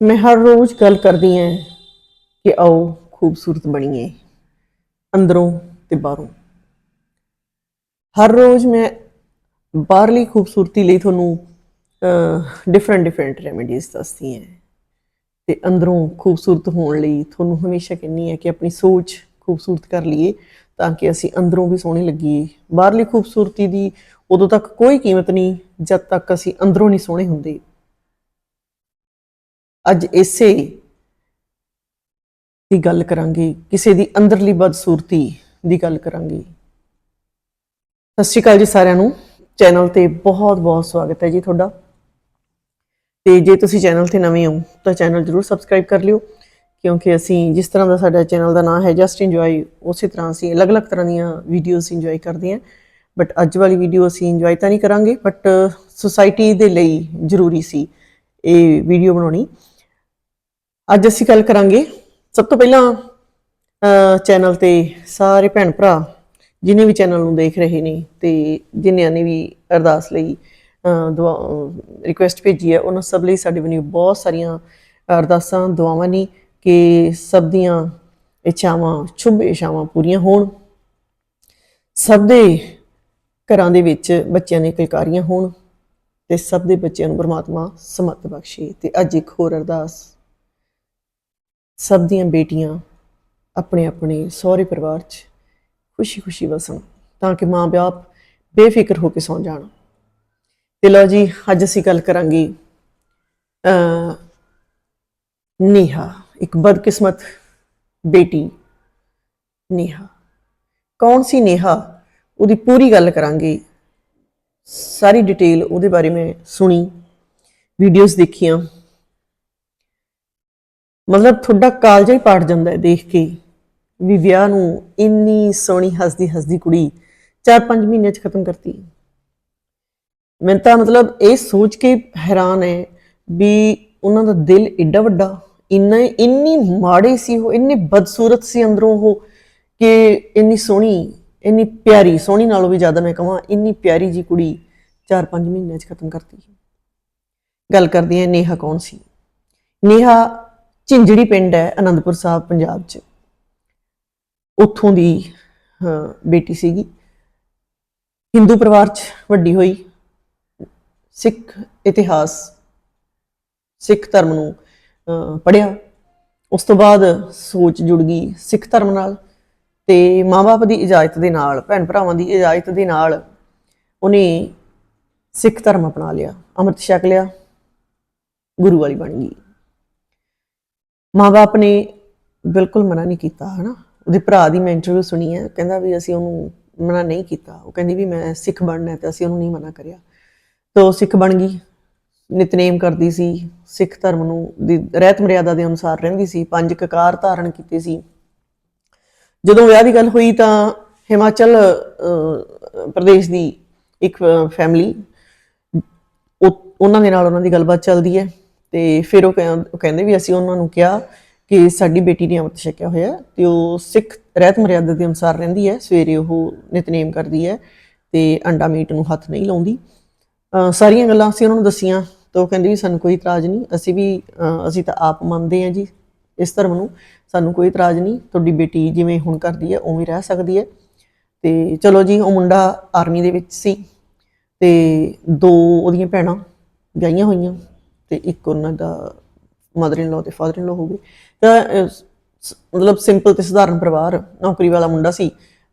ਮੈਂ ਹਰ ਰੋਜ਼ ਗੱਲ ਕਰਦੀ ਹਾਂ ਕਿ ਆਓ ਖੂਬਸੂਰਤ ਬਣੀਏ, ਅੰਦਰੋਂ ਤੇ ਬਾਹਰੋਂ। ਹਰ ਰੋਜ਼ ਮੈਂ ਬਾਹਰਲੀ ਖੂਬਸੂਰਤੀ ਲਈ ਤੁਹਾਨੂੰ ਡਿਫਰੈਂਟ ਡਿਫਰੈਂਟ ਰੈਮੇਡੀਜ਼ ਦੱਸਦੀ ਹਾਂ ਤੇ ਅੰਦਰੋਂ ਖੂਬਸੂਰਤ ਹੋਣ ਲਈ ਤੁਹਾਨੂੰ ਹਮੇਸ਼ਾ ਕਹਿੰਨੀ ਹੈ ਕਿ ਆਪਣੀ ਸੋਚ ਖੂਬਸੂਰਤ ਕਰ ਲਈਏ ਤਾਂ ਕਿ ਅਸੀਂ ਅੰਦਰੋਂ ਵੀ ਸੋਹਣੇ ਲੱਗੀਏ। ਬਾਹਰਲੀ ਖੂਬਸੂਰਤੀ ਦੀ ਉਦੋਂ ਤੱਕ ਕੋਈ ਕੀਮਤ ਨਹੀਂ, ਜਦ ਤੱਕ ਅਸੀਂ ਅੰਦਰੋਂ ਨਹੀਂ ਸੋਹਣੇ ਹੁੰਦੇ। ਅੱਜ ਇਸੇ ਦੀ ਗੱਲ ਕਰਾਂਗੇ, ਕਿਸੇ ਦੀ ਅੰਦਰਲੀ ਬਦਸੂਰਤੀ ਦੀ ਗੱਲ ਕਰਾਂਗੇ। ਸਤਿ ਸ਼੍ਰੀ ਅਕਾਲ ਜੀ ਸਾਰਿਆਂ ਨੂੰ। ਚੈਨਲ ਤੇ ਬਹੁਤ ਬਹੁਤ ਸਵਾਗਤ ਹੈ ਜੀ ਤੁਹਾਡਾ। ਤੇ ਜੇ ਤੁਸੀਂ ਚੈਨਲ ਤੇ ਨਵੇਂ ਹੋ, ਤਾਂ ਚੈਨਲ ਜਰੂਰ ਸਬਸਕ੍ਰਾਈਬ ਕਰ ਲਿਓ, ਕਿਉਂਕਿ ਅਸੀਂ ਜਿਸ ਤਰ੍ਹਾਂ ਦਾ ਸਾਡਾ ਚੈਨਲ ਦਾ ਨਾਮ ਹੈ ਜਸਟ ਇੰਜੋਏ, ਉਸੇ ਤਰ੍ਹਾਂ ਅਸੀਂ ਅਲੱਗ-ਅਲੱਗ ਤਰ੍ਹਾਂ ਦੀਆਂ ਵੀਡੀਓਜ਼ ਇੰਜੋਏ ਕਰਦੇ ਹਾਂ। ਬਟ ਅੱਜ ਵਾਲੀ ਵੀਡੀਓ ਅਸੀਂ ਇੰਜੋਏ ਤਾਂ ਨਹੀਂ ਕਰਾਂਗੇ, ਬਟ ਸੁਸਾਇਟੀ ਦੇ ਲਈ ਜ਼ਰੂਰੀ ਸੀ ਇਹ ਵੀਡੀਓ ਬਣਾਉਣੀ। ਅੱਜ ਅਸੀਂ ਗੱਲ ਕਰਾਂਗੇ ਸਭ ਤੋਂ ਪਹਿਲਾਂ ਚੈਨਲ ਤੇ ਸਾਰੇ ਭੈਣ ਭਰਾ ਜਿਨੇ ਵੀ ਚੈਨਲ ਨੂੰ ਦੇਖ ਰਹੇ ਨੇ ਤੇ ਜਿਨ੍ਹਾਂ ਨੇ ਵੀ ਅਰਦਾਸ ਲਈ ਦੁਆ ਰਿਕੁਐਸਟ ਭੇਜੀ ਹੈ, ਉਹਨਾਂ ਸਭ ਲਈ ਸਾਡੇ ਵੱਲੋਂ ਬਹੁਤ ਸਾਰੀਆਂ ਅਰਦਾਸਾਂ, ਦੁਆਵਾਂ ਨੇ ਕਿ ਸਭ ਦੀਆਂ ਇੱਛਾਵਾਂ, ਸ਼ੁਭ ਇੱਛਾਵਾਂ ਪੂਰੀਆਂ ਹੋਣ। ਸਭ ਦੇ ਘਰਾਂ ਦੇ ਵਿੱਚ ਬੱਚਿਆਂ ਦੀਆਂ ਕਿਲਕਾਰੀਆਂ ਹੋਣ ਤੇ ਸਭ ਦੇ ਬੱਚਿਆਂ ਨੂੰ ਪਰਮਾਤਮਾ ਸਮਤ ਬਖਸ਼ੇ ਤੇ ਅੱਜ ਇੱਕ ਹੋਰ ਅਰਦਾਸ ਸਭ ਦੀਆਂ ਬੇਟੀਆਂ ਆਪਣੇ ਆਪਣੇ ਸਹੁਰੇ ਪਰਿਵਾਰ 'ਚ ਖੁਸ਼ੀ-ਖੁਸ਼ੀ ਵਸਣ, ਤਾਂ ਕਿ ਮਾਂ-ਬਾਪ ਬੇਫਿਕਰ ਹੋ ਕੇ ਸੌਂ ਜਾਣ। ਤੇ ਲਓ ਜੀ, ਅੱਜ ਅਸੀਂ ਗੱਲ ਕਰਾਂਗੇ ਅ ਨੇਹਾ, ਇੱਕ ਬਦਕਿਸਮਤ ਬੇਟੀ, ਨੇਹਾ। ਕੌਣ ਸੀ ਨੇਹਾ? ਉਹਦੀ ਪੂਰੀ ਗੱਲ ਕਰਾਂਗੇ। ਸਾਰੀ ਡਿਟੇਲ ਉਹਦੇ ਬਾਰੇ ਮੈਂ ਸੁਣੀ ਵੀਡੀਓਜ਼ ਦੇਖੀਆਂ। ਮਤਲਬ ਤੁਹਾਡਾ ਕਾਲਜਾ ਹੀ ਪਾਟ ਜਾਂਦਾ ਹੈ ਦੇਖ ਕੇ। ਵੀ ਵਿਆਹ ਨੂੰ ਇੰਨੀ ਸੋਹਣੀ ਹੱਸਦੀ ਹੱਸਦੀ ਕੁੜੀ 4-5 ਮਹੀਨਿਆਂ 'ਚ ਖਤਮ ਕਰਤੀ। ਮੈਂ ਤਾਂ ਮਤਲਬ ਇਹ ਸੋਚ ਕੇ ਹੈਰਾਨ ਹੈ ਵੀ ਉਹਨਾਂ ਦਾ ਦਿਲ ਏਡਾ ਵੱਡਾ, ਇੰਨਾ, ਇੰਨੀ ਮਾੜੇ ਸੀ ਉਹ, ਇੰਨੇ ਬਦਸੂਰਤ ਸੀ ਅੰਦਰੋਂ ਉਹ ਕਿ ਇੰਨੀ ਸੋਹਣੀ, ਇੰਨੀ ਪਿਆਰੀ, ਸੋਹਣੀ ਨਾਲੋਂ ਵੀ ਜ਼ਿਆਦਾ ਮੈਂ ਕਹਾਂ, ਇੰਨੀ ਪਿਆਰੀ ਜੀ ਕੁੜੀ 4-5 ਮਹੀਨਿਆਂ 'ਚ ਖਤਮ ਕਰਤੀ। ਗੱਲ ਕਰਦੀ ਹਾਂ ਨੇਹਾ ਕੌਣ ਸੀ? ਨੇਹਾ ਝਿੰਜੜੀ ਪਿੰਡ ਹੈ ਅਨੰਦਪੁਰ ਸਾਹਿਬ, ਪੰਜਾਬ 'ਚ। ਉੱਥੋਂ ਦੀ ਬੇਟੀ ਸੀਗੀ। ਹਿੰਦੂ ਪਰਿਵਾਰ 'ਚ ਵੱਡੀ ਹੋਈ। ਸਿੱਖ ਇਤਿਹਾਸ, ਸਿੱਖ ਧਰਮ ਨੂੰ ਪੜਿਆ ਉਸ ਤੋਂ ਬਾਅਦ ਸੋਚ ਜੁੜ ਗਈ ਸਿੱਖ ਧਰਮ ਨਾਲ ਤੇ ਮਾਪੇ ਦੀ ਇਜਾਜ਼ਤ ਦੇ ਨਾਲ ਭੈਣ ਭਰਾਵਾਂ ਦੀ ਇਜਾਜ਼ਤ ਦੇ ਨਾਲ ਉਹਨੇ ਸਿੱਖ ਧਰਮ ਅਪਣਾ ਲਿਆ। ਅੰਮ੍ਰਿਤ ਛਕ ਲਿਆ। ਗੁਰੂ ਵਾਲੀ ਬਣ ਗਈ। ਮਾਪੇ ਨੇ ਬਿਲਕੁਲ ਮਨਾ ਨਹੀਂ ਕੀਤਾ, ਹਨਾ? ਉਹਦੇ ਭਰਾ ਦੀ ਮੈਂ ਇੰਟਰਵਿਊ ਸੁਣੀ ਹੈ, ਕਹਿੰਦਾ ਵੀ ਅਸੀਂ ਉਹਨੂੰ ਮਨਾ ਨਹੀਂ ਕੀਤਾ। ਉਹ ਕਹਿੰਦੀ ਵੀ ਮੈਂ ਸਿੱਖ ਬਣਨਾ ਹੈ ਤੇ ਅਸੀਂ ਉਹਨੂੰ ਨਹੀਂ ਮਨਾ ਕਰਿਆ। ਤਾਂ ਉਹ ਸਿੱਖ ਬਣ ਗਈ, ਨਿਤਨੇਮ ਕਰਦੀ ਸੀ, ਸਿੱਖ ਧਰਮ ਨੂੰ ਦੀ ਰਹਿਤ ਮਰਿਆਦਾ ਦੇ ਅਨੁਸਾਰ ਰਹਿੰਦੀ ਸੀ, ਪੰਜ ਕਕਾਰ ਧਾਰਨ ਕੀਤੇ ਸੀ। ਜਦੋਂ ਵਿਆਹ ਦੀ ਗੱਲ ਹੋਈ ਤਾਂ ਹਿਮਾਚਲ ਪ੍ਰਦੇਸ਼ ਦੀ ਇੱਕ ਫੈਮਿਲੀ ਉਹਨਾਂ ਦੇ ਨਾਲ ਉਹਨਾਂ ਦੀ ਗੱਲਬਾਤ ਚੱਲਦੀ ਹੈ। ਤੇ ਫਿਰ ਉਹ ਕਹਿੰ- ਉਹ ਕਹਿੰਦੇ ਵੀ ਅਸੀਂ ਉਹਨਾਂ ਨੂੰ ਕਿਹਾ ਕਿ ਸਾਡੀ ਬੇਟੀ ਨੇ ਅੰਮ੍ਰਿਤ ਛਕਿਆ ਹੋਇਆ ਹੈ ਤੇ ਉਹ ਸਿੱਖ ਰਹਿਤ ਮਰਿਆਦਾ ਦੇ ਅਨੁਸਾਰ ਰਹਿੰਦੀ ਹੈ, ਸਵੇਰੇ ਉਹ ਨਿਤਨੇਮ ਕਰਦੀ ਹੈ ਤੇ ਅੰਡਾ ਮੀਟ ਨੂੰ ਹੱਥ ਨਹੀਂ ਲਾਉਂਦੀ। ਸਾਰੀਆਂ ਗੱਲਾਂ ਅਸੀਂ ਉਹਨਾਂ ਨੂੰ ਦੱਸੀਆਂ ਤਾਂ ਉਹ ਕਹਿੰਦੇ ਵੀ ਸਾਨੂੰ ਕੋਈ ਇਤਰਾਜ਼ ਨਹੀਂ, ਅਸੀਂ ਵੀ ਅਸੀਂ ਤਾਂ ਆਪ ਮੰਨਦੇ ਹਾਂ ਜੀ ਇਸ ਧਰਮ ਨੂੰ, ਸਾਨੂੰ ਕੋਈ ਇਤਰਾਜ਼ ਨਹੀਂ, ਤੁਹਾਡੀ ਬੇਟੀ ਜਿਵੇਂ ਹੁਣ ਕਰਦੀ ਹੈ ਉਵੇਂ ਰਹਿ ਸਕਦੀ ਹੈ। ਤੇ ਚਲੋ ਜੀ, ਉਹ ਮੁੰਡਾ ਆਰਮੀ ਦੇ ਵਿੱਚ ਸੀ ਤੇ ਦੋ ਉਹਦੀਆਂ ਭੈਣਾਂ ਵਿਆਹੀਆਂ ਹੋਈਆਂ। ਤੇ ਇੱਕ ਉਹਨਾਂ ਦਾ ਮਦਰ ਇਨ ਲਾ ਤੇ ਫਾਦਰ ਇਨ ਲਾ ਹੋ ਗਏ। ਤਾਂ ਮਤਲਬ ਸਿੰਪਲ ਤੇ ਸਧਾਰਨ ਪਰਿਵਾਰ, ਨੌਕਰੀ ਵਾਲਾ ਮੁੰਡਾ ਸੀ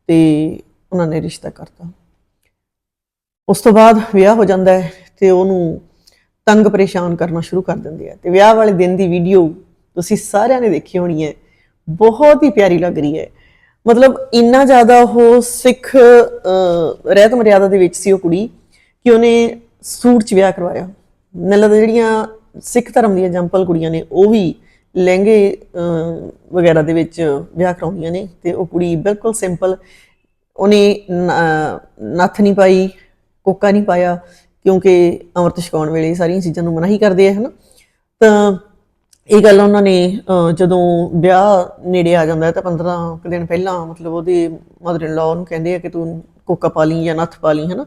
ਤੇ ਉਹਨਾਂ ਨੇ ਰਿਸ਼ਤਾ ਕਰਤਾ। ਉਸ ਤੋਂ ਬਾਅਦ ਵਿਆਹ ਹੋ ਜਾਂਦਾ ਹੈ ਤੇ ਉਹਨੂੰ ਤੰਗ ਪਰੇਸ਼ਾਨ ਕਰਨਾ ਸ਼ੁਰੂ ਕਰ ਦਿੰਦੇ ਆ। ਤੇ ਵਿਆਹ ਵਾਲੇ ਦਿਨ ਦੀ ਵੀਡੀਓ ਤੁਸੀਂ ਸਾਰਿਆਂ ਨੇ ਦੇਖੀ ਹੋਣੀ ਹੈ। ਬਹੁਤ ਹੀ ਪਿਆਰੀ ਲੱਗ ਰਹੀ ਹੈ। ਮਤਲਬ ਇੰਨਾ ਜ਼ਿਆਦਾ ਉਹ ਸਿੱਖ ਰਹਿਤ ਮਰਿਆਦਾ ਦੇ ਵਿੱਚ ਸੀ ਉਹ ਕੁੜੀ ਕਿ ਉਹਨੇ ਸੂਟ 'ਚ ਵਿਆਹ ਕਰਵਾਇਆ। ਮੈਨੂੰ ਲੱਗਦਾ ਜਿਹੜੀਆਂ ਸਿੱਖ ਧਰਮ ਦੀਆਂ ਜੰਪਲ ਕੁੜੀਆਂ ਨੇ, ਉਹ ਵੀ ਲਹਿੰਗੇ ਵਗੈਰਾ ਦੇ ਵਿੱਚ ਵਿਆਹ ਕਰਾਉਂਦੀਆਂ ਨੇ ਤੇ ਉਹ ਕੁੜੀ ਬਿਲਕੁਲ ਸਿੰਪਲ ਉਹਨੇ ਨੱਥ ਨਹੀਂ ਪਾਈ, ਕੋਕਾ ਨਹੀਂ ਪਾਇਆ, ਕਿਉਂਕਿ ਅੰਮ੍ਰਿਤ ਛਕਾਉਣ ਵੇਲੇ ਸਾਰੀਆਂ ਚੀਜ਼ਾਂ ਨੂੰ ਮਨਾਹੀ ਕਰਦੇ ਆ, ਹਨਾ? ਤਾਂ ਇਹ ਗੱਲ ਉਹਨਾਂ ਨੇ ਜਦੋਂ ਵਿਆਹ ਨੇੜੇ ਆ ਜਾਂਦਾ ਤਾਂ 15 ਕੁ ਦਿਨ ਪਹਿਲਾਂ ਮਤਲਬ ਉਹਦੇ ਮਦਰ ਇਨ ਲਾ ਉਹਨੂੰ ਕਹਿੰਦੇ ਆ ਕਿ ਤੂੰ ਕੋਕਾ ਪਾ ਲਈ ਜਾਂ ਨੱਥ ਪਾ ਲਈ, ਹਨਾ?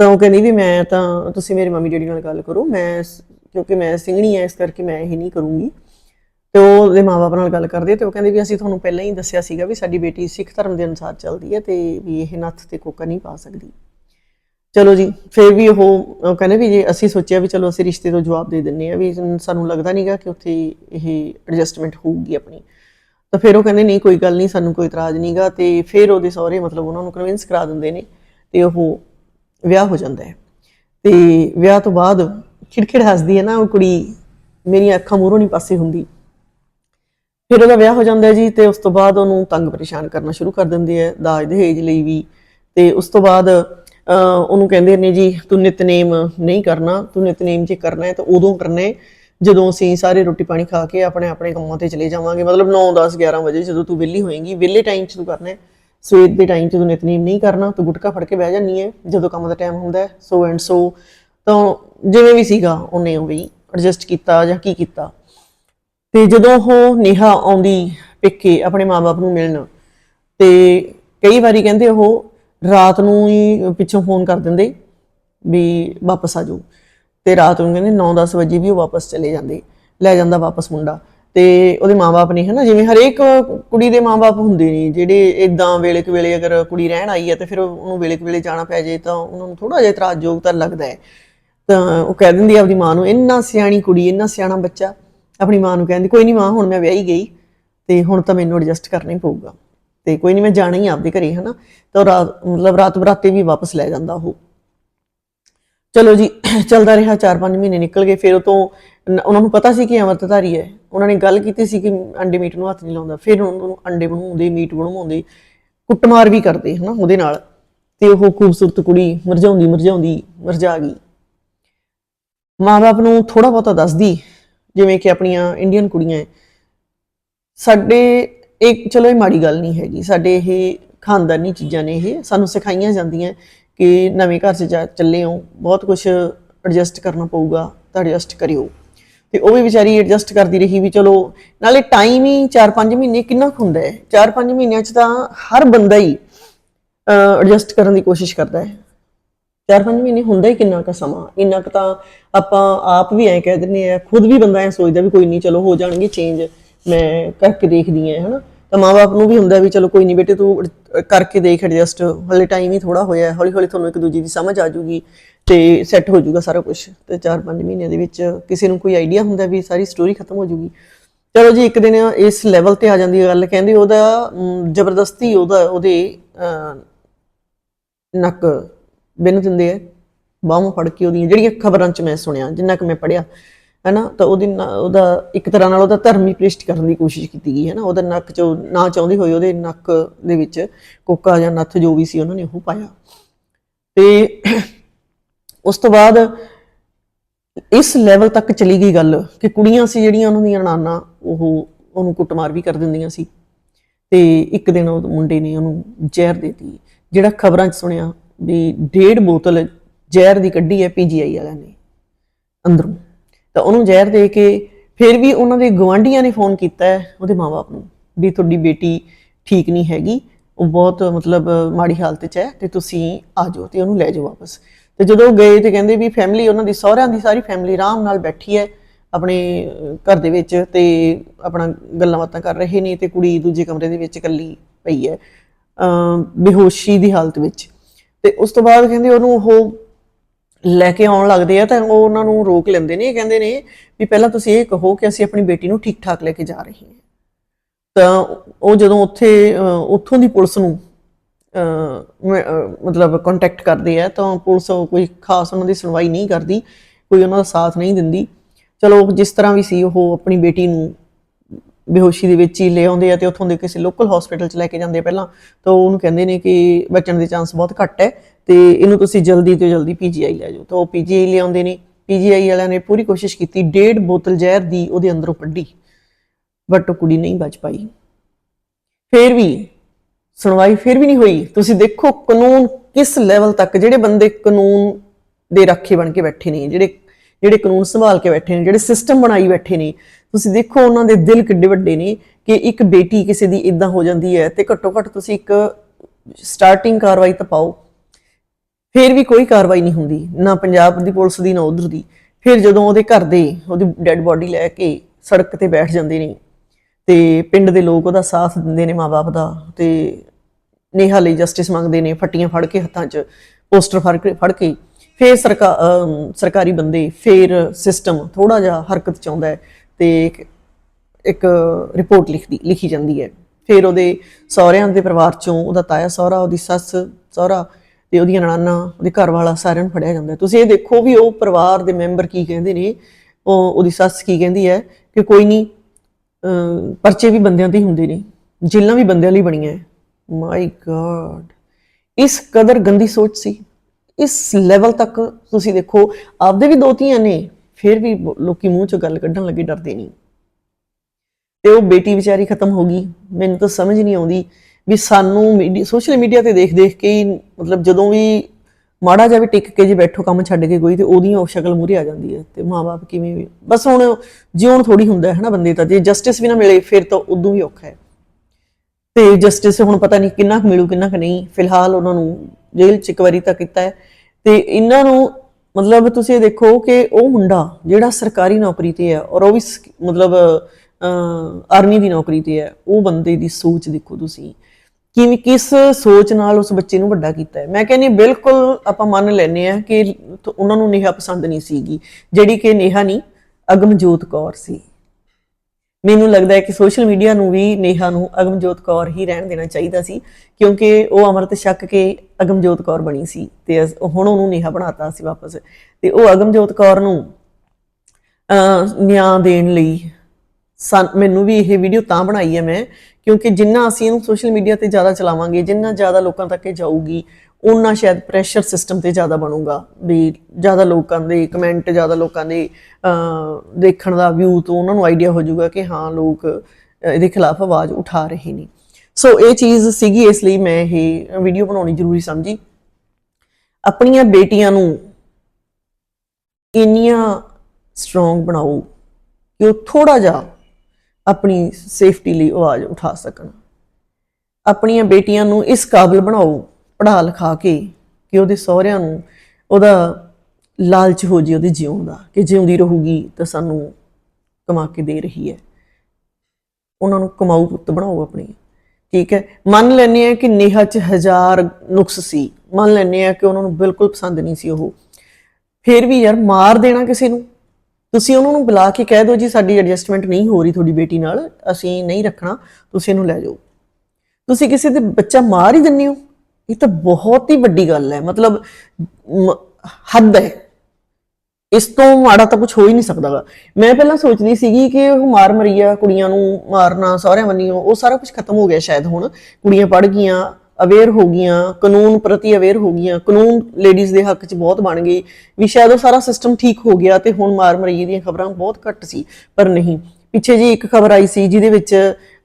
ਤਾਂ ਉਹ ਕਹਿੰਦੀ ਵੀ ਮੈਂ ਤਾਂ, ਤੁਸੀਂ ਮੇਰੇ ਮੰਮੀ ਡੈਡੀ ਨਾਲ ਗੱਲ ਕਰੋ, ਮੈਂ ਕਿਉਂਕਿ ਮੈਂ ਸਿੰਘਣੀ ਐ ਇਸ ਕਰਕੇ ਮੈਂ ਇਹ ਨਹੀਂ ਕਰੂੰਗੀ। ਤੇ ਉਹ ਉਹਦੇ ਮਾਪੇ ਨਾਲ ਗੱਲ ਕਰਦੇ ਤੇ ਉਹ ਕਹਿੰਦੇ ਵੀ ਅਸੀਂ ਤੁਹਾਨੂੰ ਪਹਿਲਾਂ ਹੀ ਦੱਸਿਆ ਸੀਗਾ ਵੀ ਸਾਡੀ ਬੇਟੀ ਸਿੱਖ ਧਰਮ ਦੇ ਅਨੁਸਾਰ ਚੱਲਦੀ ਹੈ ਤੇ ਵੀ ਇਹ ਨੱਥ ਤੇ ਕੋਕਾ ਨਹੀਂ ਪਾ ਸਕਦੀ। ਚਲੋ ਜੀ, ਫਿਰ ਵੀ ਉਹ ਉਹ ਕਹਿੰਦੇ ਵੀ ਜੇ ਅਸੀਂ ਸੋਚਿਆ ਵੀ ਚਲੋ ਅਸੀਂ ਰਿਸ਼ਤੇ ਤੋਂ ਜਵਾਬ ਦੇ ਦਿੰਨੇ ਆ ਵੀ ਸਾਨੂੰ ਲੱਗਦਾ ਨਹੀਂਗਾ ਕਿ ਉੱਥੇ ਇਹ ਐਡਜਸਟਮੈਂਟ ਹੋਊਗੀ ਆਪਣੀ। ਤਾਂ ਫਿਰ ਉਹ ਕਹਿੰਦੇ, ਨਹੀਂ, ਕੋਈ ਗੱਲ ਨਹੀਂ, ਸਾਨੂੰ ਕੋਈ ਇਤਰਾਜ਼ ਨਹੀਂਗਾ ਤੇ ਫਿਰ ਉਹਦੇ ਸਹੁਰੇ ਮਤਲਬ ਉਹਨਾਂ ਨੂੰ ਕਨਵਿੰਸ ਕਰਾ ਦਿੰਦੇ ਨੇ ਤੇ ਉਹ ਵਿਆਹ ਹੋ ਜਾਂਦਾ ਹੈ। ਤੇ ਵਿਆਹ ਤੋਂ ਬਾਅਦ ਖਿੜਖਿੜ ਹੱਸਦੀ ਹੈ ਨਾ ਉਹ ਕੁੜੀ ਮੇਰੀਆਂ ਅੱਖਾਂ ਮੂਹਰੋਂ ਨਹੀਂ ਪਾਸੇ ਹੁੰਦੀ। ਫਿਰ ਉਹਦਾ ਵਿਆਹ ਹੋ ਜਾਂਦਾ ਹੈ ਜੀ ਤੇ ਉਸ ਤੋਂ ਬਾਅਦ ਉਹਨੂੰ ਤੰਗ ਪਰੇਸ਼ਾਨ ਕਰਨਾ ਸ਼ੁਰੂ ਕਰ ਦਿੰਦੇ ਹੈ ਦਾਜ ਦਹੇਜ ਲਈ ਵੀ। ਤੇ ਉਸ ਤੋਂ ਬਾਅਦ ਅਹ, ਉਹਨੂੰ ਕਹਿੰਦੇ ਨੇ ਜੀ ਤੂੰ ਨਿਤਨੇਮ ਨਹੀਂ ਕਰਨਾ ਤੂੰ ਨਿਤਨੇਮ ਜੇ ਕਰਨਾ ਹੈ ਤਾਂ ਉਦੋਂ ਕਰਨਾ ਹੈ। ਜਦੋਂ ਅਸੀਂ ਸਾਰੇ ਰੋਟੀ ਪਾਣੀ ਖਾ ਕੇ ਆਪਣੇ ਆਪਣੇ ਕੰਮਾਂ ਤੇ ਚਲੇ ਜਾਵਾਂਗੇ ਮਤਲਬ 9 10 11 ਵਜੇ ਜਦੋਂ ਤੂੰ ਵਿਹਲੀ ਹੋਏਂਗੀ ਵਿਹਲੇ ਟਾਈਮ 'ਚ ਤੂੰ ਕਰਨਾ ਹੈ। ਸਵੇਰ ਦੇ ਟਾਈਮ 'ਚ ਤੂੰ ਨਿਤਨੇਮ ਨਹੀਂ ਕਰਨਾ, ਤੂੰ ਗੁਟਕਾ ਫੜ ਕੇ ਬਹਿ ਜਾਨੀ ਹੈ, ਜਦੋਂ ਕੰਮ ਦਾ ਟਾਈਮ ਹੁੰਦਾ ਹੈ ਸੋ ਐਂਡ ਸੋ ਤਾਂ ਜਿਵੇਂ ਵੀ ਸੀਗਾ, ਉਹਨੇ ਉਹ ਵੀ ਐਡਜਸਟ ਕੀਤਾ ਜਾਂ ਕੀ ਕੀਤਾ। ਤੇ ਜਦੋਂ ਉਹ ਨੇਹਾ ਆਉਂਦੀ ਪਿੱਕੇ ਆਪਣੇ ਮਾਪੇ ਨੂੰ ਮਿਲਣ, ਤੇ ਕਈ ਵਾਰੀ ਕਹਿੰਦੇ ਉਹ ਰਾਤ ਨੂੰ ਹੀ ਪਿੱਛੋਂ ਫੋਨ ਕਰ ਦਿੰਦੇ ਵੀ ਵਾਪਸ ਆ ਜਾਓ। ਤੇ ਰਾਤ ਨੂੰ ਕਹਿੰਦੇ 9-10 ਵਜੇ ਵੀ ਉਹ ਵਾਪਸ ਚਲੇ ਜਾਂਦੇ, ਲੈ ਜਾਂਦਾ ਵਾਪਸ ਮੁੰਡਾ। ਤੇ ਉਹਦੇ ਮਾਪੇ ਨੇ ਹਨਾ, ਜਿਵੇਂ ਹਰੇਕ ਕੁੜੀ ਦੇ ਮਾਪੇ ਹੁੰਦੇ ਨੇ, ਜਿਹੜੇ ਇਦਾਂ ਵੇਲੇ ਕੁ ਵੇਲੇ ਅਗਰ ਕੁੜੀ ਰਹਿਣ ਆਈ ਹੈ ਤੇ ਫਿਰ ਉਹਨੂੰ ਵੇਲੇ ਕੁ ਵੇਲੇ ਜਾਣਾ ਪੈ ਜੇ ਤਾਂ ਉਹਨਾਂ ਨੂੰ ਥੋੜਾ ਜਿਹਾ ਇਤਰਾਜ਼ਯੋਗ ਤਾਂ ਲੱਗਦਾ ਹੈ। ਤਾਂ ਉਹ ਕਹਿ ਦਿੰਦੀ ਆ ਮਾਂ ਨੂੰ, ਇੰਨਾ ਸਿਆਣੀ ਕੁੜੀ, ਇੰਨਾ ਸਿਆਣਾ ਬੱਚਾ। ਆਪਣੀ ਮਾਂ ਨੂੰ ਕਹਿੰਦੀ, ਕੋਈ ਨਹੀਂ ਮਾਂ, ਹੁਣ ਮੈਂ ਵਿਆਹੀ ਗਈ ਤੇ ਹੁਣ ਤਾਂ ਮੈਨੂੰ ਐਡਜਸਟ ਕਰਨਾ ਹੀ ਪਊਗਾ। ਤੇ ਕੋਈ ਨਹੀਂ ਮੈਂ ਜਾਣਾ ਹੀ ਆਪਦੇ ਘਰੇ, ਹਨਾ? ਤਾਂ ਉਹ ਰਾਤ, ਮਤਲਬ ਰਾਤ ਬਰਾਤੇ ਵੀ ਵਾਪਸ ਲੈ ਜਾਂਦਾ ਉਹ। ਚਲੋ ਜੀ, ਚੱਲਦਾ ਰਿਹਾ 4-5 ਮਹੀਨੇ ਨਿਕਲ ਗਏ, ਫਿਰ ਉਹ ਤੋਂ ਨ- ਉਹਨਾਂ ਨੂੰ ਪਤਾ ਸੀ ਕਿ ਅਮਰਤਧਾਰੀ ਹੈ। ਉਹਨਾਂ ਨੇ ਗੱਲ ਕੀਤੀ ਸੀ ਕਿ ਅੰਡੇ ਮੀਟ ਨੂੰ ਹੱਥ ਨਹੀਂ ਲਾਉਂਦਾ। ਫਿਰ ਉਹਨਾਂ ਨੂੰ ਅੰਡੇ ਬਣਾਉਂਦੇ, ਮੀਟ ਬਣਵਾਉਂਦੇ ਕੁੱਟਮਾਰ ਵੀ ਕਰਦੇ, ਹਨਾ, ਉਹਦੇ ਨਾਲ। ਤੇ ਉਹ ਖੂਬਸੂਰਤ ਕੁੜੀ ਮਰਜਾਉਂਦੀ ਮਰਜਾਉਂਦੀ ਮਰਜਾ ਗਈ। ਮਾਂ-ਬਾਪ ਨੂੰ ਥੋੜਾ ਬਹੁਤਾ ਦੱਸਦੀ, ਜਿਵੇਂ ਕਿ ਆਪਣੀਆਂ ਇੰਡੀਅਨ ਕੁੜੀਆਂ ਹੈ। ਸਾਡੇ, ਇਹ ਚਲੋ ਇਹ ਮਾੜੀ ਗੱਲ ਨਹੀਂ ਹੈਗੀ। ਸਾਡੇ ਇਹ ਖਾਨਦਾਨੀ ਚੀਜ਼ਾਂ ਨੇ ਇਹ। ਸਾਨੂੰ ਸਿਖਾਈਆਂ ਜਾਂਦੀਆਂ ਕਿ ਨਵੇਂ ਘਰ 'ਚ ਜਾ, ਚੱਲੇ ਹੋ। ਬਹੁਤ ਕੁਝ ਐਡਜਸਟ ਕਰਨਾ ਪਊਗਾ। ਤਾਂ ਐਡਜਸਟ ਕਰਿਓ। ਤੇ ਉਹ ਵੀ ਵਿਚਾਰੀ ਐਡਜਸਟ ਕਰਦੀ ਰਹੀ ਵੀ ਚਲੋ, ਨਾਲੇ ਟਾਈਮ ਹੀ 4-5 ਮਹੀਨੇ ਕਿੰਨਾ ਕੁ ਹੁੰਦਾ ਹੈ? 4-5 ਮਹੀਨਿਆਂ 'ਚ ਤਾਂ ਹਰ ਬੰਦਾ ਹੀ ਐਡਜਸਟ ਕਰਨ ਦੀ ਕੋਸ਼ਿਸ਼ ਕਰਦਾ ਹੈ। ਚਾਰ ਪੰਜ ਮਹੀਨੇ ਹੁੰਦਾ ਹੀ ਕਿੰਨਾ ਕੁ ਸਮਾਂ? ਇੰਨਾ ਕੁ ਤਾਂ ਆਪਾਂ ਆਪ ਵੀ ਐਂ ਕਹਿ ਦਿੰਦੇ ਆ ਖੁਦ ਵੀ ਬੰਦਾ ਐਂ ਸੋਚਦਾ ਵੀ ਕੋਈ ਨਹੀਂ ਚਲੋ ਹੋ ਜਾਣਗੇ ਚੇਂਜ ਮੈਂ ਕਰਕੇ ਦੇਖਦੀ ਆ ਹਨਾ। ਤਾਂ ਮਾਪੇ ਨੂੰ ਵੀ ਹੁੰਦਾ ਵੀ ਚਲੋ ਕੋਈ ਨਹੀਂ ਬੇਟੇ, ਤੂੰ ਕਰਕੇ ਦੇਖ ਐਡਜਸਟ ਹਲੇ ਟਾਈਮ ਹੀ ਥੋੜਾ ਹੋਇਆ ਹੌਲੀ ਹੌਲੀ ਤੁਹਾਨੂੰ ਇੱਕ ਦੂਜੀ ਦੀ ਸਮਝ ਆ ਜੂਗੀ ਤੇ ਸੈੱਟ ਹੋ ਜਾਊਗਾ ਸਾਰਾ ਕੁਝ ਤੇ 4-5 ਮਹੀਨਿਆਂ ਦੇ ਵਿੱਚ ਕਿਸੇ ਨੂੰ ਕੋਈ ਆਈਡੀਆ ਹੁੰਦਾ ਵੀ ਸਾਰੀ ਸਟੋਰੀ ਖਤਮ ਹੋ ਜੂਗੀ ਚਲੋ ਜੀ ਇੱਕ ਦਿਨ ਇਸ ਲੈਵਲ ਤੇ ਆ ਜਾਂਦੀ ਹੈ ਗੱਲ ਕਹਿੰਦੇ ਉਹਦਾ ਜ਼ਬਰਦਸਤੀ ਉਹਦਾ ਉਹਦੇ ਅਹ, ਨੱਕ ਬਿੰਨ ਦਿੰਦੇ ਆ ਬਾਹਾਂ ਫੜ ਕੇ ਉਹਦੀਆਂ ਜਿਹੜੀਆਂ ਖਬਰਾਂ 'ਚ ਮੈਂ ਸੁਣਿਆ ਜਿੰਨਾ ਕਿ ਮੈਂ ਪੜਿਆ ਹੈਨਾ, ਤਾਂ ਉਹਦੀ ਨਾ- ਉਹਦਾ ਇੱਕ ਤਰ੍ਹਾਂ ਨਾਲ ਉਹਦਾ ਧਰਮ ਹੀ ਪ੍ਰਿਸ਼ਟ ਕਰਨ ਦੀ ਕੋਸ਼ਿਸ਼ ਕੀਤੀ ਗਈ ਹੈਨਾ ਉਹਦਾ ਨੱਕ 'ਚੋਂ ਨਾ ਚਾਹੁੰਦੇ ਹੋਏ ਉਹਦੇ ਨੱਕ ਦੇ ਵਿੱਚ ਕੋਕਾ ਜਾਂ ਨੱਥ ਜੋ ਵੀ ਸੀ ਉਹਨਾਂ ਨੇ ਉਹ ਪਾਇਆ। ਤੇ ਉਸ ਤੋਂ ਬਾਅਦ ਇਸ ਲੈਵਲ ਤੱਕ ਚਲੀ ਗਈ ਗੱਲ ਕਿ ਕੁੜੀਆਂ ਸੀ ਜਿਹੜੀਆਂ, ਉਹਨਾਂ ਦੀਆਂ ਨਾਨਾ ਉਹ ਉਹਨੂੰ ਕੁੱਟਮਾਰ ਵੀ ਕਰ ਦਿੰਦੀਆਂ ਸੀ। ਤੇ ਇੱਕ ਦਿਨ ਉਹ ਮੁੰਡੇ ਨੇ ਉਹਨੂੰ ਜ਼ਹਿਰ ਦੇਤੀ। ਜਿਹੜਾ ਖਬਰਾਂ 'ਚ ਸੁਣਿਆ ਵੀ ਡੇਢ ਬੋਤਲ ਜ਼ਹਿਰ ਦੀ ਕੱਢੀ ਹੈ ਪੀਜੀਆਈ ਵਾਲਿਆਂ ਨੇ ਅੰਦਰੋਂ। ਤਾਂ ਉਹਨੂੰ ਜ਼ਹਿਰ ਦੇ ਕੇ ਫਿਰ ਵੀ ਉਹਨਾਂ ਦੇ ਗਵਾਂਢੀਆਂ ਨੇ ਫੋਨ ਕੀਤਾ ਹੈ ਉਹਦੇ ਮਾਪੇ ਨੂੰ ਵੀ ਤੁਹਾਡੀ ਬੇਟੀ ਠੀਕ ਨਹੀਂ ਹੈਗੀ, ਉਹ ਬਹੁਤ ਮਤਲਬ ਮਾੜੀ ਹਾਲਤ 'ਚ ਹੈ ਤੇ ਤੁਸੀਂ ਆ ਜਾਓ ਤੇ ਉਹਨੂੰ ਲੈ ਜਾਓ ਵਾਪਸ। ਤੇ ਜਦੋਂ ਉਹ ਗਏ ਤੇ ਕਹਿੰਦੇ ਵੀ ਫੈਮਿਲੀ ਉਹਨਾਂ ਦੀ ਸਹੁਰਿਆਂ ਦੀ ਸਾਰੀ ਫੈਮਿਲੀ ਆਰਾਮ ਨਾਲ ਬੈਠੀ ਹੈ ਆਪਣੇ ਘਰ ਦੇ ਵਿੱਚ ਤੇ ਆਪਣਾ ਗੱਲਾਂ ਬਾਤਾਂ ਕਰ ਰਹੇ ਨੇ ਤੇ ਕੁੜੀ ਦੂਜੇ ਕਮਰੇ ਦੇ ਵਿੱਚ ਇਕੱਲੀ ਪਈ ਹੈ ਬੇਹੋਸ਼ੀ ਦੀ ਹਾਲਤ ਵਿੱਚ। ਤੇ ਉਸ ਤੋਂ ਬਾਅਦ ਕਹਿੰਦੇ ਉਹਨੂੰ ਉਹ ਲੈ ਕੇ ਆਉਣ ਲੱਗਦੇ ਆ ਤਾਂ ਉਹ ਉਹਨਾਂ ਨੂੰ ਰੋਕ ਲੈਂਦੇ ਨੇ, ਇਹ ਕਹਿੰਦੇ ਨੇ ਵੀ ਪਹਿਲਾਂ ਤੁਸੀਂ ਇਹ ਕਹੋ ਕਿ ਅਸੀਂ ਆਪਣੀ ਬੇਟੀ ਨੂੰ ਠੀਕ ਠਾਕ ਲੈ ਕੇ ਜਾ ਰਹੇ ਹਾਂ। ਤਾਂ ਉਹ ਜਦੋਂ ਉੱਥੇ ਉੱਥੋਂ ਦੀ ਪੁਲਿਸ ਨੂੰ ਮਤਲਬ ਕੰਟੈਕਟ ਕਰਦੇ ਆ ਤਾਂ ਪੁਲਿਸ ਕੋਈ ਖਾਸ ਉਹਨਾਂ ਦੀ ਸੁਣਵਾਈ ਨਹੀਂ ਕਰਦੀ, ਕੋਈ ਉਹਨਾਂ ਦਾ ਸਾਥ ਨਹੀਂ ਦਿੰਦੀ। ਚਲੋ ਜਿਸ ਤਰ੍ਹਾਂ ਵੀ ਸੀ, ਉਹ ਆਪਣੀ ਬੇਟੀ ਨੂੰ ਬੇਹੋਸ਼ੀ ਦੇ ਵਿੱਚ ਹੀ ਲੈ ਆਉਂਦੇ ਆ ਤੇ ਉੱਥੋਂ ਦੇ ਕਿਸੇ ਲੋਕਲ ਹਸਪੀਟਲ 'ਚ ਲੈ ਕੇ ਜਾਂਦੇ ਪਹਿਲਾਂ। ਤਾਂ ਉਹਨੂੰ ਕਹਿੰਦੇ ਨੇ ਕਿ ਬਚਣ ਦੇ ਚਾਂਸ ਬਹੁਤ ਘੱਟ ਹੈ। ਤੇ ਇਹਨੂੰ ਤੁਸੀਂ ਜਲਦੀ ਤੋਂ ਜਲਦੀ ਪੀਜੀਆਈ ਲੈ ਜਾਓ। ਤਾਂ ਉਹ ਪੀਜੀਆਈ ਲਿਆਉਂਦੇ ਨੇ। ਪੀਜੀਆਈ ਵਾਲਿਆਂ ਨੇ ਪੂਰੀ ਕੋਸ਼ਿਸ਼ ਕੀਤੀ, ਡੇਢ ਬੋਤਲ ਜ਼ਹਿਰ ਦੀ ਉਹਦੇ ਅੰਦਰੋਂ ਕੱਢੀ। ਬਟ ਉਹ ਕੁੜੀ ਨਹੀਂ ਬਚ ਪਾਈ। ਫੇਰ ਵੀ ਸੁਣਵਾਈ ਫੇਰ ਵੀ ਨਹੀਂ ਹੋਈ। ਤੁਸੀਂ ਦੇਖੋ ਕਾਨੂੰਨ ਕਿਸ ਲੈਵਲ ਤੱਕ, ਜਿਹੜੇ ਬੰਦੇ ਕਾਨੂੰਨ ਦੇ ਰਾਖੇ ਬਣ ਕੇ ਬੈਠੇ ਨੇ, ਜਿਹੜੇ ਜਿਹੜੇ ਕਾਨੂੰਨ ਸੰਭਾਲ ਕੇ ਬੈਠੇ ਨੇ, ਜਿਹੜੇ ਸਿਸਟਮ ਬਣਾਈ ਬੈਠੇ ਨੇ। ਤੁਸੀਂ ਦੇਖੋ ਉਹਨਾਂ ਦੇ ਦਿਲ ਕਿੱਡੇ ਵੱਡੇ ਨੇ ਕਿ ਇੱਕ ਬੇਟੀ ਕਿਸੇ ਦੀ ਇਦਾਂ ਹੋ ਜਾਂਦੀ ਹੈ ਤੇ ਘੱਟੋ ਘੱਟ ਤੁਸੀਂ ਇੱਕ ਸਟਾਰਟਿੰਗ ਕਾਰਵਾਈ ਤਾਂ ਪਾਓ। ਫਿਰ ਵੀ ਕੋਈ ਕਾਰਵਾਈ ਨਹੀਂ ਹੁੰਦੀ, ਨਾ ਪੰਜਾਬ ਦੀ ਪੁਲਿਸ ਦੀ, ਨਾ ਉਧਰ ਦੀ। ਫਿਰ ਜਦੋਂ ਉਹਦੇ ਘਰ ਦੇ, ਉਹਦੀ ਡੈੱਡ ਬੋਡੀ ਲੈ ਕੇ ਸੜਕ ਤੇ ਬੈਠ ਜਾਂਦੇ ਨੇ ਤੇ ਪਿੰਡ ਦੇ ਲੋਕ ਉਹਦਾ ਸਾਥ ਦਿੰਦੇ ਨੇ ਮਾਪੇ ਦਾ ਤੇ ਨੇਹਾ ਲਈ ਜਸਟਿਸ ਮੰਗਦੇ ਨੇ, ਫੱਟੀਆਂ ਫੜ ਕੇ ਹੱਥਾਂ 'ਚ ਪੋਸਟਰ ਫੜ ਕੇ ਫੜ ਕੇ ਫਿਰ ਸਰਕਾ ਸਰਕਾਰੀ ਬੰਦੇ ਫਿਰ ਸਿਸਟਮ ਥੋੜਾ ਜਿਹਾ ਹਰਕਤ ਚ ਆਉਂਦਾ ਹੈ ਤੇ ਇੱਕ- ਇੱਕ ਰਿਪੋਰਟ ਲਿਖਦੀ, ਲਿਖੀ ਜਾਂਦੀ ਹੈ। ਫਿਰ ਉਹਦੇ ਸਹੁਰਿਆਂ ਦੇ ਪਰਿਵਾਰ ਚੋਂ ਉਹਦਾ ਤਾਇਆ ਸਹੁਰਾ, ਉਹਦੀ ਸੱਸ ਸਹੁਰਾ ਤੇ ਉਹਦੀਆਂ ਨਣਾਨਾਂ, ਉਹਦੇ ਘਰ ਵਾਲਾ ਸਾਰਿਆਂ ਨੂੰ ਫੜਿਆ ਜਾਂਦਾ ਤੁਸੀਂ ਇਹ ਦੇਖੋ ਵੀ ਉਹ ਪਰਿਵਾਰ ਦੇ ਮੈਂਬਰ ਕੀ ਕਹਿੰਦੇ ਨੇ, ਉਹ ਉਹਦੀ ਸੱਸ ਕੀ ਕਹਿੰਦੀ ਹੈ ਕਿ ਕੋਈ ਨਹੀਂ ਪਰਚੇ ਵੀ ਬੰਦਿਆਂ ਦੇ ਹੀ ਹੁੰਦੇ ਨੇ ਜੇਲਾਂ ਵੀ ਬੰਦਿਆਂ ਲਈ ਬਣੀਆਂ ਮਾਈ ਗॉड ਇਸ ਕਦਰ ਗੰਦੀ ਸੋਚ ਸੀ। ਇਸ ਲੈਵਲ ਤੱਕ ਤੁਸੀਂ ਦੇਖੋ, ਆਪਦੇ ਵੀ ਦੋ ਧੀਆਂ ਨੇ, ਫਿਰ ਵੀ ਬ- ਲੋਕੀ ਮੂੰਹ ਚੋਂ ਗੱਲ ਕੱਢਣ ਲੱਗੇ, ਡਰਦੇ ਨਹੀਂ। ਤੇ ਉਹ ਬੇਟੀ ਵਿਚਾਰੀ ਖਤਮ ਹੋ ਗਈ। ਮੈਨੂੰ ਤਾਂ ਸਮਝ ਨਹੀਂ ਆਉਂਦੀ ਵੀ ਸਾਨੂੰ ਮੀਡੀਆ ਸੋਸ਼ਲ ਮੀਡੀਆ ਤੇ ਦੇਖ ਦੇਖ ਕੇ ਹੀ ਮਤਲਬ ਜਦੋਂ ਵੀ ਮਾੜਾ ਜਿਹਾ ਵੀ ਟਿਕ ਕੇ ਜੇ ਬੈਠੋ ਕੰਮ ਛੱਡ ਕੇ ਕੋਈ ਤੇ ਉਹਦੀ ਉਹ ਸ਼ਕਲ ਮੂਹਰੇ ਆ ਜਾਂਦੀ ਹੈ ਤੇ ਮਾਪੇ ਕਿਵੇਂ ਵੀ, ਬਸ ਹੁਣ ਜਿਉਣ ਥੋੜੀ ਹੁੰਦਾ ਹੈ ਨਾ ਬੰਦੇ ਤਾਂ, ਜੇ ਜਸਟਿਸ ਵੀ ਨਾ ਮਿਲੇ ਫਿਰ ਤਾਂ ਉਦੋਂ ਵੀ ਔਖਾ ਹੈ। ਤੇ ਜਸਟਿਸ ਹੁਣ ਪਤਾ ਨਹੀਂ ਕਿੰਨਾ ਕੁ ਮਿਲੂ, ਕਿੰਨਾ ਕੁ ਨਹੀਂ, ਫਿਲਹਾਲ ਉਹਨਾਂ ਨੂੰ ਜੇਲ੍ਹ ਚ ਇੱਕ ਵਾਰੀ ਤਾਂ ਕੀਤਾ ਹੈ। ਤੇ ਇਹਨਾਂ ਨੂੰ ਮਤਲਬ ਤੁਸੀਂ ਇਹ ਦੇਖੋ ਕਿ ਉਹ ਮੁੰਡਾ ਜਿਹੜਾ ਸਰਕਾਰੀ ਨੌਕਰੀ ਤੇ ਹੈ ਔਰ ਉਹ ਵੀ ਸ- ਮਤਲਬ ਆਰਮੀ ਦੀ ਨੌਕਰੀ ਤੇ ਹੈ, ਉਹ ਬੰਦੇ ਦੀ ਸੋਚ ਦੇਖੋ ਤੁਸੀਂ। ਕਿਵੇਂ ਕਿਸ ਸੋਚ ਨਾਲ ਉਸ ਬੱਚੇ ਨੂੰ ਵੱਡਾ ਕੀਤਾ ਹੈ? ਮੈਂ ਕਹਿੰਦੀ ਬਿਲਕੁਲ ਆਪਾਂ ਮੰਨ ਲੈਨੇ ਆ ਕਿ ਉਹਨਾਂ ਨੂੰ ਨੇਹਾ ਪਸੰਦ ਨਹੀਂ ਸੀਗੀ, ਜਿਹੜੀ ਕਿ ਨੇਹਾ ਨਹੀਂ, ਅਗਮਜੋਤ ਕੌਰ ਸੀ। ਮੈਨੂੰ ਲੱਗਦਾ ਹੈ ਕਿ ਸੋਸ਼ਲ ਮੀਡੀਆ ਨੂੰ ਵੀ ਨੇਹਾ ਨੂੰ ਅਗਮਜੋਤ ਕੌਰ ਹੀ ਰਹਿਣ ਦੇਣਾ ਚਾਹੀਦਾ ਸੀ, ਕਿਉਂਕਿ ਉਹ ਅਮਰਤ ਛੱਕ ਕੇ ਅਗਮਜੋਤ ਕੌਰ ਬਣੀ ਸੀ ਤੇ ਹੁਣ ਉਹਨੂੰ ਨੇਹਾ ਬਣਾਤਾ ਸੀ ਵਾਪਸ। ਤੇ ਉਹ ਅਗਮਜੋਤ ਕੌਰ ਨੂੰ, ਅਹ, ਨਿਆਂ ਦੇਣ ਲਈ ਸਨ- ਮੈਨੂੰ ਵੀ ਇਹ ਵੀਡੀਓ ਤਾਂ ਬਣਾਈ ਹੈ ਮੈਂ ਕਿਉਂਕਿ ਜਿੰਨਾ ਅਸੀਂ ਇਹਨੂੰ ਸੋਸ਼ਲ ਮੀਡੀਆ ਤੇ ਜ਼ਿਆਦਾ ਚਲਾਵਾਂਗੇ, ਜਿੰਨਾ ਜ਼ਿਆਦਾ ਲੋਕਾਂ ਤੱਕ ਇਹ ਜਾਊਗੀ ਉਨਾ ਸ਼ਾਇਦ ਪ੍ਰੈਸ਼ਰ ਸਿਸਟਮ ਤੇ ਜ਼ਿਆਦਾ ਬਣੂਗਾ ਵੀ ਜ਼ਿਆਦਾ ਲੋਕਾਂ ਦੇ ਕਮੈਂਟ ਜ਼ਿਆਦਾ ਲੋਕਾਂ ਦੇ ਦੇਖਣ ਦਾ ਵਿਊ ਤੋਂ ਉਹਨਾਂ ਨੂੰ ਆਈਡੀਆ ਹੋ ਜਾਊਗਾ ਕਿ ਹਾਂ, ਲੋਕ ਇਹਦੇ ਖਿਲਾਫ ਆਵਾਜ਼ ਉਠਾ ਰਹੇ ਨੇ। ਸੋ ਇਹ ਚੀਜ਼ ਸੀਗੀ, ਇਸ ਲਈ ਮੈਂ ਇਹ ਵੀਡੀਓ ਬਣਾਉਣੀ ਜ਼ਰੂਰੀ ਸਮਝੀ। ਆਪਣੀਆਂ ਬੇਟੀਆਂ ਨੂੰ ਇੰਨੀਆਂ ਸਟਰੋਂਗ ਬਣਾਓ ਕਿ ਉਹ ਥੋੜਾ ਜਿਹਾ ਆਪਣੀ ਸੇਫਟੀ ਲਈ ਆਵਾਜ਼ ਉਠਾ ਸਕਣ। ਆਪਣੀਆਂ ਬੇਟੀਆਂ ਨੂੰ ਇਸ ਕਾਬਲ ਬਣਾਓ, ਪੜ੍ਹਾ ਲਿਖਾ ਕੇ ਕਿ ਉਹਦੇ ਸਹੁਰਿਆਂ ਨੂੰ ਉਹਦਾ ਲਾਲਚ ਹੋ ਜੇ, ਉਹਦੇ ਜਿਉਂ ਦਾ, ਕਿ ਜਿਉਂਦੀ ਰਹੂਗੀ ਤਾਂ ਸਾਨੂੰ ਕਮਾ ਕੇ ਦੇ ਰਹੀ ਹੈ। ਉਹਨਾਂ ਨੂੰ ਕਮਾਊ ਪੁੱਤ ਬਣਾਓ ਆਪਣੀ, ਠੀਕ ਹੈ? ਮੰਨ ਲੈਂਦੇ ਆ ਕਿ ਨੇਹਾ 'ਚ ਹਜ਼ਾਰ ਨੁਕਸ ਸੀ। ਮੰਨ ਲੈਂਦੇ ਆ ਕਿ ਉਹਨਾਂ ਨੂੰ ਬਿਲਕੁਲ ਪਸੰਦ ਨਹੀਂ ਸੀ ਉਹ। ਫਿਰ ਵੀ ਯਾਰ ਮਾਰ ਦੇਣਾ ਕਿਸੇ ਨੂੰ। ਤੁਸੀਂ ਉਹਨਾਂ ਨੂੰ ਬੁਲਾ ਕੇ ਕਹਿ ਦਿਓ ਜੀ, ਸਾਡੀ ਐਡਜਸਟਮੈਂਟ ਨਹੀਂ ਹੋ ਰਹੀ ਤੁਹਾਡੀ ਬੇਟੀ ਨਾਲ, ਅਸੀਂ ਨਹੀਂ ਰੱਖਣਾ, ਤੁਸੀਂ ਇਹਨੂੰ ਲੈ ਜਾਓ। ਤੁਸੀਂ ਕਿਸੇ ਦੇ ਬੱਚਾ ਮਾਰ ਹੀ ਦਿੰਦੇ ਹੋ। ਇਹ ਤਾਂ ਬਹੁਤ ਹੀ ਵੱਡੀ ਗੱਲ ਹੈ। ਮਤਲਬ ਹੱਦ ਹੈ। ਇਸ ਤੋਂ ਮਾੜਾ ਤਾਂ ਕੁਝ ਹੋ ਹੀ ਨਹੀਂ ਸਕਦਾ। ਗਾ ਮੈਂ ਪਹਿਲਾਂ ਸੋਚਦੀ ਸੀਗੀ ਕਿ ਉਹ ਮਾਰ ਮਰੀਆ ਕੁੜੀਆਂ ਨੂੰ ਮਾਰਨਾ, ਸਹੁਰਿਆਂ ਵੱਲੋਂ ਉਹ ਸਾਰਾ ਕੁਝ ਖਤਮ ਹੋ ਗਿਆ ਸ਼ਾਇਦ ਹੁਣ। ਕੁੜੀਆਂ ਪੜ ਗਈਆਂ ਅਵੇਅਰ ਹੋ ਗਈਆਂ, ਕਾਨੂੰਨ ਪ੍ਰਤੀ ਅਵੇਅਰ ਹੋ ਗਈਆਂ, ਕਾਨੂੰਨ ਲੇਡੀਜ਼ ਦੇ ਹੱਕ 'ਚ ਬਹੁਤ ਬਣ ਗਏ, ਵੀ ਸ਼ਾਇਦ ਉਹ ਸਾਰਾ ਸਿਸਟਮ ਠੀਕ ਹੋ ਗਿਆ ਤੇ ਹੁਣ ਮਾਰ ਮਰੀਏ ਦੀਆਂ ਖਬਰਾਂ ਬਹੁਤ ਘੱਟ ਸੀ, ਪਰ ਨਹੀਂ। ਪਿੱਛੇ ਜੀ ਇੱਕ ਖਬਰ ਆਈ ਸੀ ਜਿਹਦੇ ਵਿੱਚ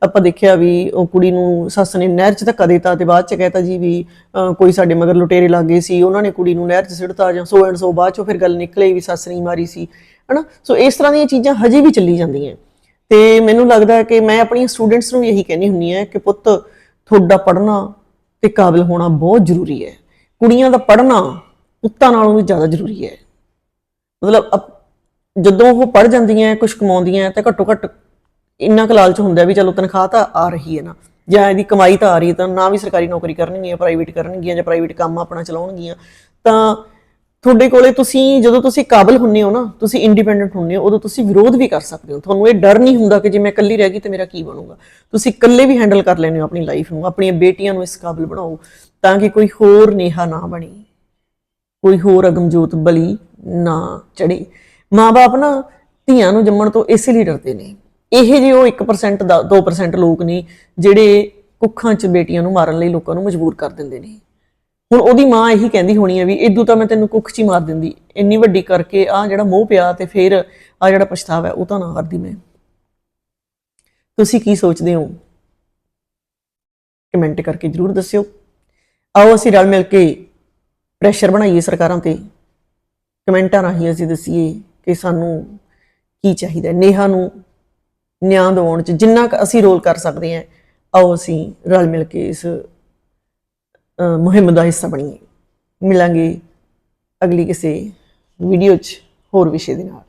ਆਪਾਂ ਦੇਖਿਆ ਵੀ ਉਹ ਕੁੜੀ ਨੂੰ ਸੱਸ ਨੇ ਨਹਿਰ 'ਚ ਧੱਕਾ ਦਿੱਤਾ ਤੇ ਬਾਅਦ 'ਚ ਕਹਿਤਾ ਜੀ ਵੀ ਕੋਈ ਸਾਡੇ ਮਗਰ ਲੁਟੇਰੇ ਲੱਗੇ ਸੀ, ਉਹਨਾਂ ਨੇ ਕੁੜੀ ਨੂੰ ਨਹਿਰ 'ਚ ਸਿੱਟਤਾ ਜਾਂ ਸੋ ਐਂਡ ਸੋ ਬਾਅਦ 'ਚੋਂ ਫਿਰ ਗੱਲ ਨਿਕਲੇ ਵੀ ਸੱਸ ਨਹੀਂ ਮਾਰੀ ਸੀ, ਹਨਾ? ਸੋ ਇਸ ਤਰ੍ਹਾਂ ਦੀਆਂ ਚੀਜ਼ਾਂ ਹਜੇ ਵੀ ਚੱਲੀ ਜਾਂਦੀਆਂ। ਤੇ ਮੈਨੂੰ ਲੱਗਦਾ ਕਿ ਮੈਂ ਆਪਣੀਆਂ ਸਟੂਡੈਂਟਸ ਨੂੰ ਵੀ ਇਹੀ ਕਹਿੰਦੀ ਹੁੰਨੀ ਆ ਕਿ ਪੁੱਤ, ਤੁਹਾਡਾ ਪੜ੍ਹਨਾ ਤੇ ਕਾਬਿਲ ਹੋਣਾ ਬਹੁਤ ਜ਼ਰੂਰੀ ਹੈ। ਕੁੜੀਆਂ ਦਾ ਪੜ੍ਹਨਾ ਪੁੱਤਾਂ ਨਾਲੋਂ ਵੀ ਜ਼ਿਆਦਾ ਜ਼ਰੂਰੀ ਹੈ। ਮਤਲਬ ਅਪ- ਜਦੋਂ ਉਹ ਪੜ ਜਾਂਦੀਆਂ ਕੁਝ ਕਮਾਉਂਦੀਆਂ, ਤਾਂ ਘੱਟੋ ਘੱਟ ਇੰਨਾ ਕੁ ਲਾਲਚ ਹੁੰਦਾ ਵੀ ਚਲੋ ਤਨਖਾਹ ਤਾਂ ਆ ਰਹੀ ਹੈ ਨਾ। ਜਾਂ ਇਹਦੀ ਕਮਾਈ ਤਾਂ ਆ ਰਹੀ ਹੈ ਤਾਂ ਨਾ ਵੀ ਸਰਕਾਰੀ ਨੌਕਰੀ ਕਰਨਗੀਆਂ ਪ੍ਰਾਈਵੇਟ ਕਰਨਗੀਆਂ ਜਾਂ ਪ੍ਰਾਈਵੇਟ ਕੰਮ ਆਪਣਾ ਚਲਾਉਣਗੀਆਂ, ਤਾਂ ਤੁਹਾਡੇ ਕੋਲੇ ਤੁਸੀਂ ਜਦੋਂ ਤੁਸੀਂ ਕਾਬਲ ਹੁੰਨੇ ਹੋ ਨਾ, ਤੁਸੀਂ ਇੰਡੀਪੈਂਡੈਂਟ ਹੁੰਨੇ ਹੋ, ਉਦੋਂ ਤੁਸੀਂ ਵਿਰੋਧ ਵੀ ਕਰ ਸਕਦੇ ਹੋ। ਤੁਹਾਨੂੰ ਇਹ ਡਰ ਨਹੀਂ ਹੁੰਦਾ ਕਿ ਜੇ ਮੈਂ ਇਕੱਲੀ ਰਹਿ ਗਈ ਤੇ ਮੇਰਾ ਕੀ ਬਣੂਗਾ। ਤੁਸੀਂ ਇਕੱਲੇ ਵੀ ਹੈਂਡਲ ਕਰ ਲੈਂਦੇ ਹੋ ਆਪਣੀ ਲਾਈਫ ਨੂੰ, ਆਪਣੀਆਂ ਬੇਟੀਆਂ ਨੂੰ ਇਸ ਕਾਬਲ ਬਣਾਓ, ਤਾਂ ਕਿ ਕੋਈ ਹੋਰ ਨੇਹਾ ਨਾ ਬਣੇ, ਕੋਈ ਹੋਰ ਅਗਮਜੋਤ ਬਲੀ ਨਾ ਚੜੇ। ਮਾਪੇ ਨਾ ਧੀਆਂ ਨੂੰ ਜੰਮਣ ਤੋਂ ਇਸੇ ਲਈ ਡਰਦੇ ਨੇ। ਇਹ ਜਿਹੇ ਉਹ 1% ਦਾ 2% ਲੋਕ ਨੇ, ਜਿਹੜੇ ਕੁੱਖਾਂ 'ਚ ਬੇਟੀਆਂ ਨੂੰ ਮਾਰਨ ਲਈ ਲੋਕਾਂ ਨੂੰ ਮਜਬੂਰ ਕਰ ਦਿੰਦੇ ਨੇ। ਹੁਣ ਉਹਦੀ ਮਾਂ ਇਹੀ ਕਹਿੰਦੀ ਹੋਣੀ ਹੈ ਵੀ ਇਦੋਂ ਤਾਂ ਮੈਂ ਤੈਨੂੰ ਕੁੱਖ 'ਚ ਹੀ ਮਾਰ ਦਿੰਦੀ। ਇੰਨੀ ਵੱਡੀ ਕਰਕੇ ਆ ਜਿਹੜਾ ਮੋਹ ਪਿਆ ਤੇ ਫਿਰ ਆ ਜਿਹੜਾ ਪਛਤਾਵਾ ਹੈ, ਉਹ ਤਾਂ ਨਾ ਕਰਦੀ ਮੈਂ। ਤੁਸੀਂ ਕੀ ਸੋਚਦੇ ਹੋ? ਕਮੈਂਟ ਕਰਕੇ ਜਰੂਰ ਦੱਸਿਓ। ਆਓ ਅਸੀਂ ਰਲ ਮਿਲ ਕੇ ਪ੍ਰੈਸ਼ਰ ਬਣਾਈਏ ਸਰਕਾਰਾਂ ਤੇ। ਕਮੈਂਟਾਂ ਰਾਹੀਂ ਅਸੀਂ ਦਸੀਏ ਕਿ ਸਾਨੂੰ ਕੀ ਚਾਹੀਦਾ ਨੇਹਾ ਨੂੰ ਨਿਆਂ ਦਿਵਾਉਣ ਚ ਜਿੰਨਾ ਕੁ ਅਸੀਂ ਰੋਲ ਕਰ ਸਕਦੇ ਹਾਂ, ਆਓ ਅਸੀਂ ਰਲ ਮਿਲ ਕੇ ਇਸ ਮੁਹਿੰਮ ਦਾ ਹਿੱਸਾ ਬਣੀਏ ਮਿਲਾਂਗੇ ਅਗਲੀ ਕਿਸੇ ਵੀਡੀਓ 'ਚ ਹੋਰ ਵਿਸ਼ੇ ਦੇ ਨਾਲ।